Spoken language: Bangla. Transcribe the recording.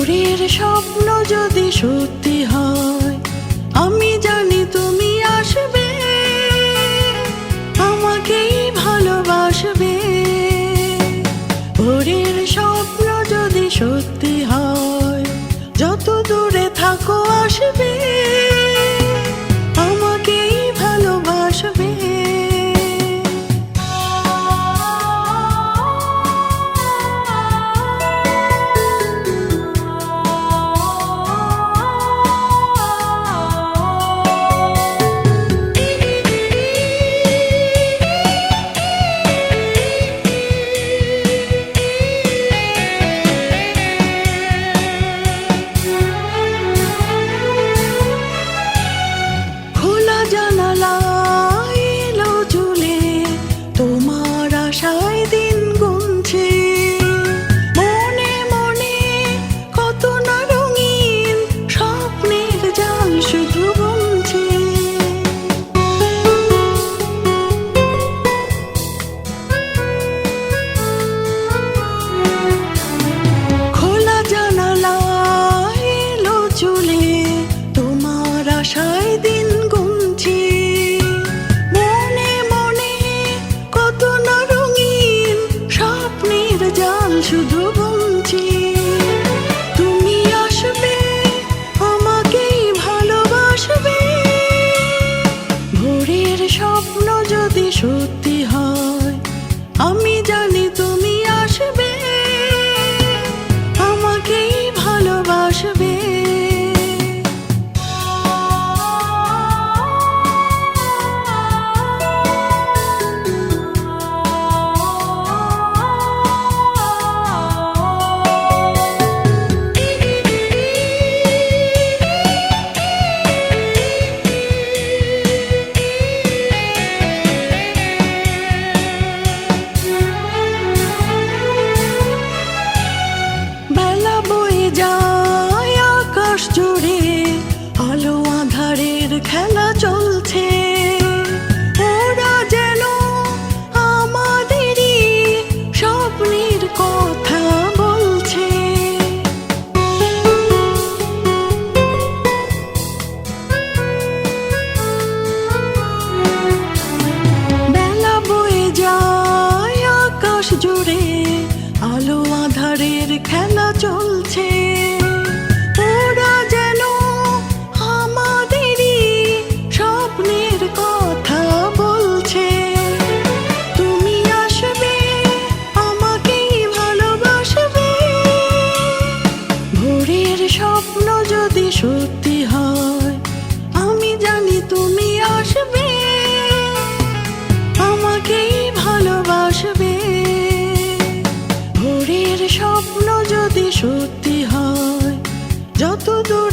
ভোরের স্বপ্ন যদি সত্যি হয়, আমি জানি তুমি আসবে, আমাকেই ভালোবাসবে। ভোরের স্বপ্ন যদি সত্যি হয়, যত দূরে থাকো আসবে। শুধু বলছি তুমি আসবে আমাকেই ভালোবাসবে। ভোরের স্বপ্ন যদি সত্যি আকাশ জুড়ে আলো আধারের খেলা চলছে। স্বপ্ন যদি সত্যি হয়, আমি জানি তুমি আসবে। আমাকেই ভালোবাসবে। ভোরের স্বপ্ন যদি সত্যি হয় যত দূর